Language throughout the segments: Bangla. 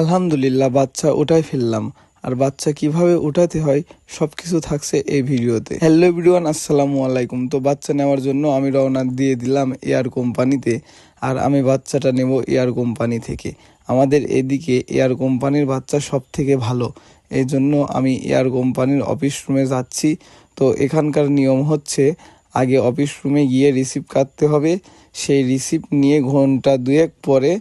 আলহামদুলিল্লাহ, বাচ্চা উঠাই ফেললাম। আর বাচ্চা কীভাবে উঠাতে হয় সব কিছু থাকছে এই ভিডিওতে। হ্যালো এভরিওয়ান, আসসালামু আলাইকুম। তো বাচ্চা নেওয়ার জন্য আমি রওনা দিয়ে দিলাম এয়ার কোম্পানিতে, আর আমি বাচ্চাটা নেব এয়ার কোম্পানি থেকে। আমাদের এদিকে এয়ার কোম্পানির বাচ্চা সব থেকে ভালো। এই জন্য আমি এয়ার কোম্পানির অফিস রুমে যাচ্ছি। তো এখানকার নিয়ম হচ্ছে, আগে অফিস রুমে গিয়ে রিসিভ কাটতে হবে। সেই রিসিভ নিয়ে ঘণ্টা দুয়েক পরে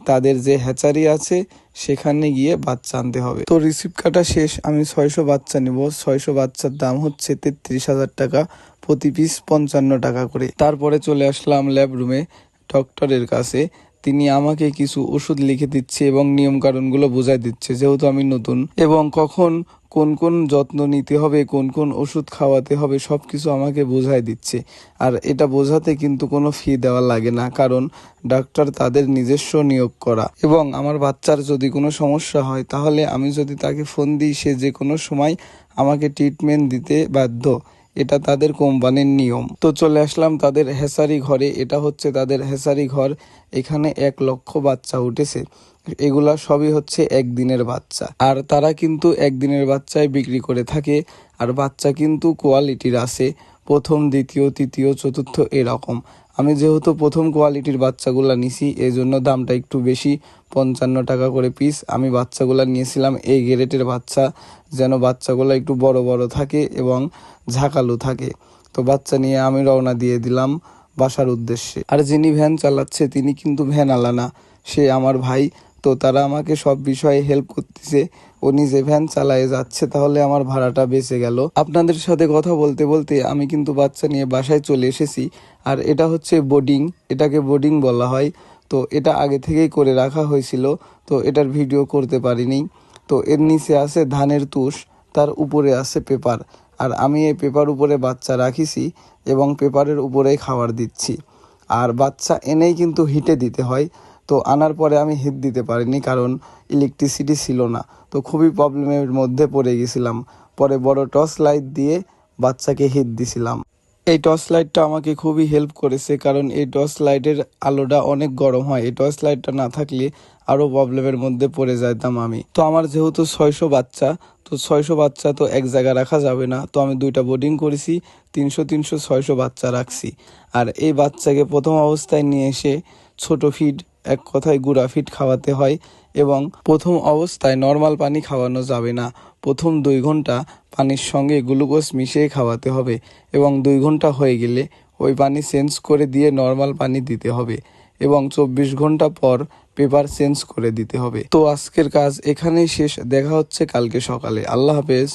তাদের যে হ্যাচারি আছে সেখানে গিয়ে বাচ্চা আনতে হবে। তো রিসিপ্ট কাটা শেষ, আমি ছয়শো বাচ্চা নেব। ছয়শো বাচ্চার দাম হচ্ছে তেত্রিশ হাজার টাকা, প্রতি পিস পঞ্চান্ন টাকা করে। তারপরে চলে আসলাম ল্যাব রুমে ডক্টরের কাছে। তিনি আমাকে কিছু ওষুধ লিখে দিচ্ছে এবং নিয়ম কারণগুলো বোঝাই দিচ্ছে, যেহেতু আমি নতুন। এবং কখন কোন কোন যত্ন নিতে হবে, কোন কোন ওষুধ খাওয়াতে হবে সব কিছু আমাকে বোঝাই দিচ্ছে। আর এটা বোঝাতে কিন্তু কোনো ফি দেওয়া লাগে না, কারণ ডাক্তার তাদের নিজস্ব নিয়োগ করা। এবং আমার বাচ্চার যদি কোনো সমস্যা হয়, তাহলে আমি যদি তাকে ফোন দিই, সে যে কোনো সময় আমাকে ট্রিটমেন্ট দিতে বাধ্য। এটা তাদের কোম্পানির নিয়ম। তো চলে আসলাম তাদের হেসারি ঘরে। এটা হচ্ছে তাদের হেসারি ঘর। এখানে এক লক্ষ বাচ্চা উঠেছে। এগুলা সবই হচ্ছে একদিনের বাচ্চা। আর তারা কিন্তু একদিনের বাচ্চায় বিক্রি করে থাকে। আর বাচ্চা কিন্তু কোয়ালিটির আছে। প্রথম, দ্বিতীয়, তৃতীয়, চতুর্থ এরকম। আমি যেহেতু প্রথম কোয়ালিটির বাচ্চাগুলো নিছি এই জন্য দামটা একটু বেশি, পঞ্চান্ন টাকা করে পিস আমি বাচ্চাগুলো নিয়েছিলাম, এই গ্রেটের বাচ্চা, যেন বাচ্চাগুলো একটু বড় বড় থাকে এবং ঝাঁকালো থাকে। তো বাচ্চা নিয়ে আমি রওনা দিয়ে দিলাম বাসার উদ্দেশ্যে। আর যিনি ভ্যান চালাচ্ছে, তিনি কিন্তু ভ্যান আলানা সে আমার ভাই তো তারা আমাকে সব বিষয়ে হেল্প করতেছে। ও নিজে ভ্যান চালায়ে যাচ্ছে, তাহলে আমার ভাড়াটা বেঁচে গেল। আপনাদের সাথে কথা বলতে বলতে আমি কিন্তু বাচ্চা নিয়ে বাসায় চলে এসেছি। আর এটা হচ্ছে বোর্ডিং এটাকে বোর্ডিং বলা হয়। তো এটা আগে থেকেই করে রাখা হয়েছিল, তো এটার ভিডিও করতে পারিনি। তো এর নিচে আছে ধানের তুষ, তার উপরে আছে পেপার। আর আমি এই পেপার উপরে বাচ্চা রাখিছি এবং পেপারের উপরেই খাবার দিচ্ছি। আর বাচ্চা এনেই কিন্তু হিটে দিতে হয়। তো আনার পরে আমি হিট দিতে পারিনি কারণ ইলেকট্রিসিটি ছিল না। তো খুবই প্রবলেমের মধ্যে পড়ে গেছিলাম। পরে বড় টর্চ লাইট দিয়ে বাচ্চাকে হিট দিছিলাম। এই টর্চ লাইটটা আমাকে খুবই হেল্প করেছে কারণ এই টর্চ লাইটের আলোটা অনেক গরম হয়। এই টর্চ লাইটটা না থাকলে আরও প্রবলেমের মধ্যে পড়ে যাইতাম আমি। তো আমার যেহেতু ছয়শো বাচ্চা, তো ছয়শো বাচ্চা তো এক জায়গায় রাখা যাবে না। তো আমি দুইটা বোর্ডিং করেছি, তিনশো তিনশো ছয়শো বাচ্চা রাখছি। আর এই বাচ্চাকে প্রথম অবস্থায় নিয়ে এসে ছোট ফিড এক কথায় গুঁড়া ফিড খাওয়াতে হয় এবং প্রথম অবস্থায় নর্মাল পানি খাওয়ানো যাবে না। প্রথম দুই ঘণ্টা পানির সঙ্গে গ্লুকোজ মিশিয়ে খাওয়াতে হবে এবং দুই ঘণ্টা হয়ে গেলে ওই পানি চেঞ্জ করে দিয়ে নর্মাল পানি দিতে হবে এবং চব্বিশ ঘণ্টা পর পেপার চেঞ্জ করে দিতে হবে। তো আজকের কাজ এখানেই শেষ। দেখা হচ্ছে কালকে সকালে। আল্লাহ হাফেজ।